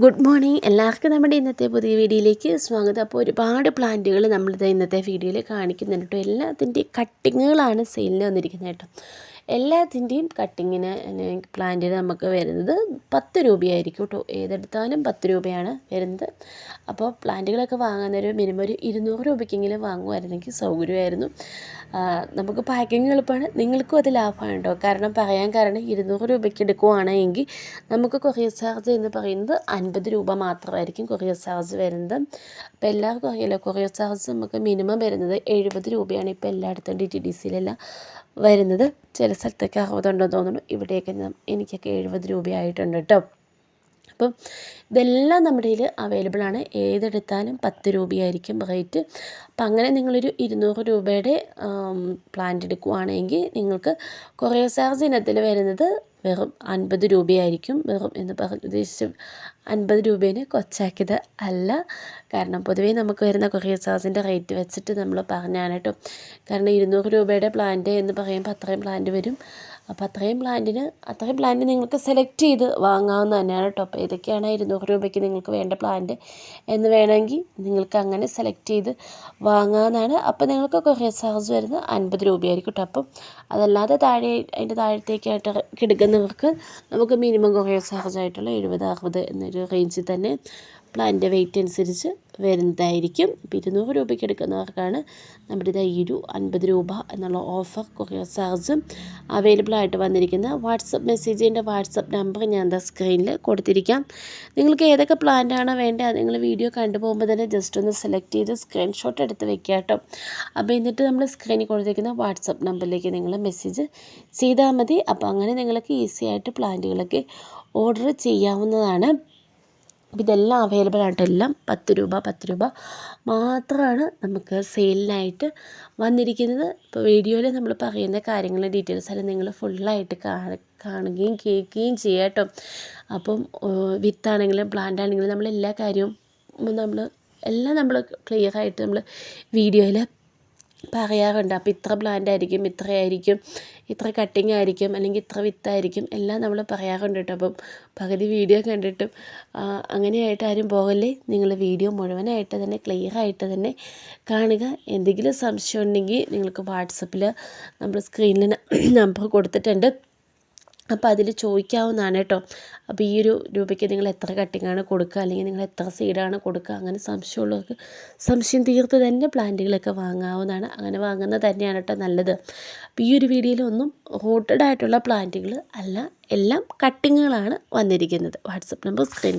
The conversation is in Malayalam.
Good morning. എല്ലാവർക്കും നമ്മുടെ ഇന്നത്തെ പുതിയ വീഡിയോയിലേക്ക് സ്വാഗതം. അപ്പോൾ ഒരുപാട് പ്ലാന്റുകൾ നമ്മളിത് ഇന്നത്തെ വീഡിയോയിൽ കാണിക്കുന്നുണ്ട് കേട്ടോ. എല്ലാത്തിന്റെയും കട്ടിങ്ങുകളാണ് സെയിലിന് വന്നിരിക്കുന്നത് കേട്ടോ. എല്ലാത്തിന്റെയും കട്ടിങ്ങിന് പ്ലാന്റിന് നമുക്ക് വരുന്നത് പത്ത് രൂപയായിരിക്കും കേട്ടോ ഏതെടുത്താലും പത്ത് രൂപയാണ് വരുന്നത്. അപ്പോൾ പ്ലാന്റുകളൊക്കെ വാങ്ങാനൊരു മിനിമം ഒരു ഇരുന്നൂറ് രൂപയ്ക്കെങ്കിലും വാങ്ങുമായിരുന്നെങ്കിൽ സൗകര്യമായിരുന്നു. നമുക്ക് പാക്കിങ് എളുപ്പമാണ്. നിങ്ങൾക്കും അത് ലാഭമാണ് കേട്ടോ കാരണം പറയാൻ കാരണം ഇരുന്നൂറ് രൂപയ്ക്ക് എടുക്കുവാണെങ്കിൽ നമുക്ക് കൊറിയർ ചാർജ് എന്ന് പറയുന്നത് അൻപത് രൂപ മാത്രമായിരിക്കും കൊറിയർ ചാർജ് വരുന്നത്. അപ്പോൾ എല്ലാ അറിയാലോ കൊറിയർ ചാർജ് നമുക്ക് മിനിമം വരുന്നത് എഴുപത് രൂപയാണ്. ഇപ്പോൾ എല്ലായിടത്തും ഡി ടി ഡി സിയിലെല്ലാം വരുന്നത്. ചില സ്ഥലത്തൊക്കെ അറുപതുണ്ടെന്ന് തോന്നുന്നു. ഇവിടെയൊക്കെ എനിക്കൊക്കെ എഴുപത് രൂപയായിട്ടുണ്ട് കേട്ടോ. അപ്പം ഇതെല്ലാം നമ്മുടെ കയ്യിൽ അവൈലബിൾ ആണ്. ഏതെടുത്താലും പത്ത് രൂപയായിരിക്കും റേറ്റ് അപ്പം അങ്ങനെ നിങ്ങളൊരു ഇരുന്നൂറ് രൂപയുടെ പ്ലാന്റ് എടുക്കുവാണെങ്കിൽ നിങ്ങൾക്ക് കൊറിയർ ചാർജ് ഇനത്തിൽ വരുന്നത് വെറും അൻപത് രൂപയായിരിക്കും. വെറും എന്ന് പറഞ്ഞ ഉദ്ദേശിച്ച് അൻപത് രൂപേനെ കൊച്ചാക്കിയത് അല്ല. കാരണം പൊതുവേ നമുക്ക് വരുന്ന കൊറിയർ ചാർജിന്റെ റേറ്റ് വെച്ചിട്ട് നമ്മൾ പറഞ്ഞാണ് കേട്ടോ. കാരണം ഇരുന്നൂറ് രൂപയുടെ പ്ലാന്റ് എന്ന് പറയുമ്പോൾ അത്രയും പ്ലാന്റ് വരും. അപ്പോൾ അത്രയും പ്ലാന്റിന് അത്രയും പ്ലാന്റ് നിങ്ങൾക്ക് സെലക്ട് ചെയ്ത് വാങ്ങാവുന്ന തന്നെയാണ് കേട്ടോ അപ്പോൾ ഏതൊക്കെയാണ് ഇരുന്നൂറ് രൂപയ്ക്ക് നിങ്ങൾക്ക് വേണ്ട പ്ലാന്റ് എന്ന് വേണമെങ്കിൽ നിങ്ങൾക്ക് അങ്ങനെ സെലക്ട് ചെയ്ത് വാങ്ങാവുന്നതാണ്. അപ്പോൾ നിങ്ങൾക്ക് കൊറിയർ ചാർജ് വരുന്നത് അൻപത് രൂപയായിരിക്കും കേട്ടോ അപ്പം അതല്ലാതെ താഴെ അതിന്റെ താഴത്തേക്കായിട്ട് കിടക്കുന്നവർക്ക് നമുക്ക് മിനിമം കൊറിയർ ചാർജ് ആയിട്ടുള്ള എഴുപത് അറുപത് എന്നൊരു റേഞ്ചിൽ തന്നെ പ്ലാന്റെ വെയിറ്റ് അനുസരിച്ച് വരുന്നതായിരിക്കും. ഇപ്പോൾ ഇരുന്നൂറ് രൂപയ്ക്ക് എടുക്കുന്നവർക്കാണ് നമ്മുടെ ഇതാ ഒരു അൻപത് രൂപ എന്നുള്ള ഓഫർ കൊറിയർ ചാർജും അവൈലബിൾ ആയിട്ട് വന്നിരിക്കുന്ന വാട്സപ്പ് മെസ്സേജിന്റെ വാട്സപ്പ് നമ്പർ ഞാൻ എന്താ സ്ക്രീനിൽ കൊടുത്തിരിക്കാം. നിങ്ങൾക്ക് ഏതൊക്കെ പ്ലാന്റാണോ വേണ്ടത് നിങ്ങൾ വീഡിയോ കണ്ടുപോകുമ്പോൾ തന്നെ ജസ്റ്റ് ഒന്ന് സെലക്ട് ചെയ്ത് സ്ക്രീൻഷോട്ട് എടുത്ത് വെക്കുക കേട്ടോ. അപ്പോൾ എന്നിട്ട് നമ്മൾ സ്ക്രീനിൽ കൊടുത്തിരിക്കുന്ന വാട്സപ്പ് നമ്പറിലേക്ക് നിങ്ങൾ മെസ്സേജ് ചെയ്താൽ മതി. അപ്പോൾ അങ്ങനെ നിങ്ങൾക്ക് ഈസി ആയിട്ട് പ്ലാന്റുകളൊക്കെ ഓർഡർ ചെയ്യാവുന്നതാണ്. ഇതെല്ലാം അവൈലബിൾ ആയിട്ട് എല്ലാം പത്ത് രൂപ പത്ത് രൂപ മാത്രമാണ് നമുക്ക് സെയിലിനായിട്ട് വന്നിരിക്കുന്നത്. ഇപ്പോൾ വീഡിയോയിൽ നമ്മൾ പറയുന്ന കാര്യങ്ങൾ ഡീറ്റെയിൽസ് എല്ലാം നിങ്ങൾ ഫുള്ളായിട്ട് കാണുകയും കേൾക്കുകയും ചെയ്യുക കേട്ടോ അപ്പം വിത്താണെങ്കിലും പ്ലാന്റ് ആണെങ്കിലും നമ്മൾ എല്ലാ കാര്യവും നമ്മൾ എല്ലാം നമ്മൾ ക്ലിയർ ആയിട്ട് നമ്മൾ വീഡിയോയിൽ പറയാറുണ്ട്. അപ്പോൾ ഇത്ര പ്ലാന്റ് ആയിരിക്കും ഇത്രയായിരിക്കും ഇത്ര കട്ടിങ് ആയിരിക്കും അല്ലെങ്കിൽ ഇത്ര വിത്തായിരിക്കും എല്ലാം നമ്മൾ പറയാറുണ്ട് കേട്ടോ. അപ്പം പകുതി വീഡിയോ കണ്ടിട്ടും അങ്ങനെയായിട്ട് ആരും പോകല്ലേ? നിങ്ങൾ വീഡിയോ മുഴുവനായിട്ട് തന്നെ ക്ലിയർ ആയിട്ട് തന്നെ കാണുക. എന്തെങ്കിലും സംശയം ഉണ്ടെങ്കിൽ നിങ്ങൾക്ക് വാട്സപ്പിൽ നമ്മൾ സ്ക്രീനിൽ നമ്പർ കൊടുത്തിട്ടുണ്ട്. അപ്പോൾ അതിൽ ചോദിക്കാവുന്നതാണ് കേട്ടോ. അപ്പോൾ ഈ ഒരു രൂപയ്ക്ക് നിങ്ങൾ എത്ര കട്ടിങ്ങാണ് കൊടുക്കുക അല്ലെങ്കിൽ നിങ്ങൾ എത്ര സീഡാണ് കൊടുക്കുക അങ്ങനെ സംശയമുള്ളവർക്ക് സംശയം തീർത്ത് തന്നെ പ്ലാന്റുകളൊക്കെ വാങ്ങാവുന്നതാണ്. അങ്ങനെ വാങ്ങുന്നത് തന്നെയാണ് കേട്ടോ നല്ലത്. അപ്പോൾ ഈ ഒരു വീഡിയോയിലൊന്നും റൂട്ടഡ് ആയിട്ടുള്ള പ്ലാന്റുകൾ അല്ല എല്ലാം കട്ടിങ്ങുകളാണ് വന്നിരിക്കുന്നത്. WhatsApp number screen